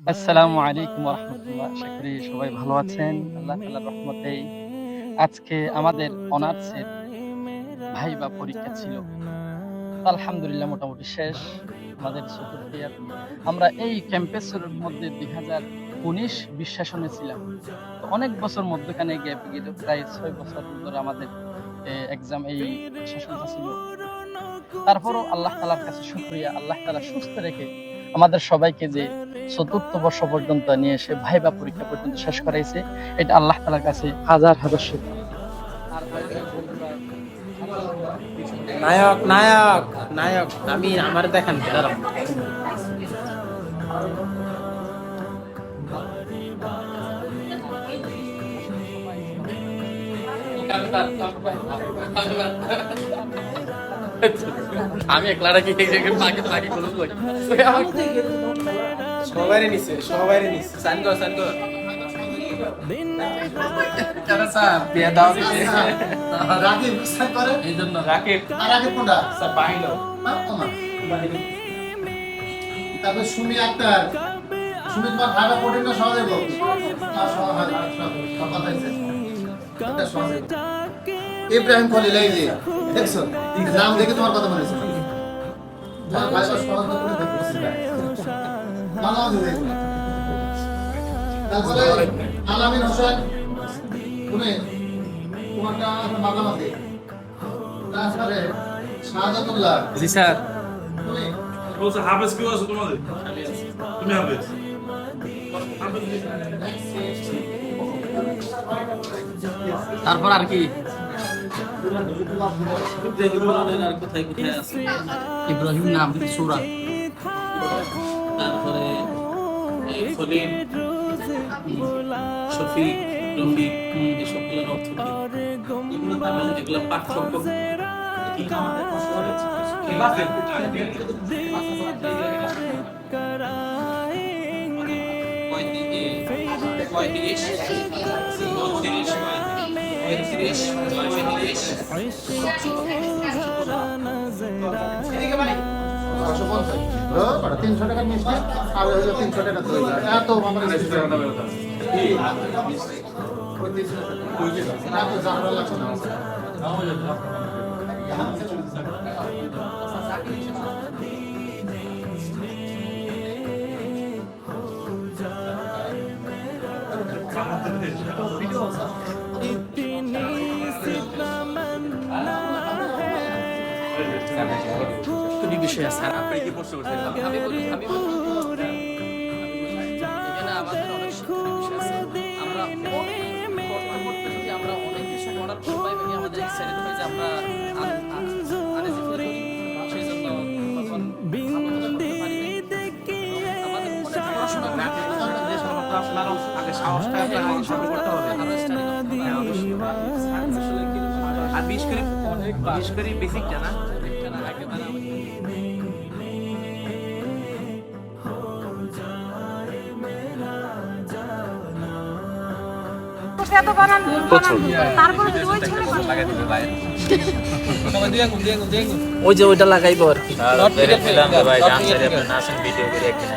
আসসালামু আলাইকুম রহমতুল্লাহ সবাই ভালো আছেন। আল্লাহ আজকে আমাদের অনার্সের ভাই বা পরীক্ষা ছিল। আলহামদুলিল্লাহ মোটামুটি শেষ। আমাদের আমরা এই ক্যাম্পাসের মধ্যে দুই হাজার উনিশ বিশ্বাসনে ছিলাম। অনেক বছর মধ্যখানে গ্যাপ গেল। প্রায় ছয় বছর ধরে আমাদের এক্সাম এই শাসনটা ছিল। তারপরও আল্লাহ তালার কাছে শুক্রিয়া। আল্লাহ তালা সুস্থ রেখে আমাদের সবাইকে যে চতুর্থ বর্ষ পর্যন্ত নিয়ে এসে ভাইবা পরীক্ষা পর্যন্ত শেষ করাইছে, এটা আল্লাহ তালার কাছে হাজার হাজার শুকর। নায়ক নায়ক নায়ক, আমি আমার দেখান, দাঁড়াও। আমি একলা রাখি বাকি বাকি কোনো সবাই নিছে সবাই নিছে। সাইন কর সাইন কর। কেন স্যার? বিয়ে দাও দিছে রাকিব স্যার করে? এই রাকিব। আর রাকিব কোনটা? স্যার বাহিল তারপর সুমি আক্তার। সুমি তোমার না সহজে সহজ কথা ইব্রাহিম খলিল এই যে দেখছ? নাম দেখে তোমার কথা মনে তারপরে আলামিন হোসেন তারপরে শাহাদাতুল্লাহ। জি স্যার। বলছে হাফেজ কেউ আছে তোমাদের? তুমি হাফেজ? তারপর আর কি? ইব্রাহিম নাম সুরা তারপরে এই খলিল শফিক রফিক এসবগুলোর অর্থ কি এগুলো পার্থক্য পঁয়ত্রিশ পঁয়ত্রিশ পঁয়ত্রিশ তিনশো টাকা মিষ্টি আর হলো তিনশো টাকা দই এত আমার কাছে এত খুবই বিষয় আছে আপনি কি প্রশ্ন করছেন? আমি বলি আমি আমাদের অনেক শিক্ষণীয় বিষয় আছে। আমরা আমরা অনেক কিছু করার পর পাই ভাই আমাদের এক্সাইটেড হয়ে যে আমরা হবে। আগে সাহসটা আপনার আগে সামনে করতে হবে? আর বিশেষ করে বিশেষ করে বেসিকটা না? এত বানান বানান। তারপরে ওই ছেলে ওই যে ওইটা লাগাইবো আর কি। ভাই ডান্সারে আপনি নাচেন ভিডিও করে একদিন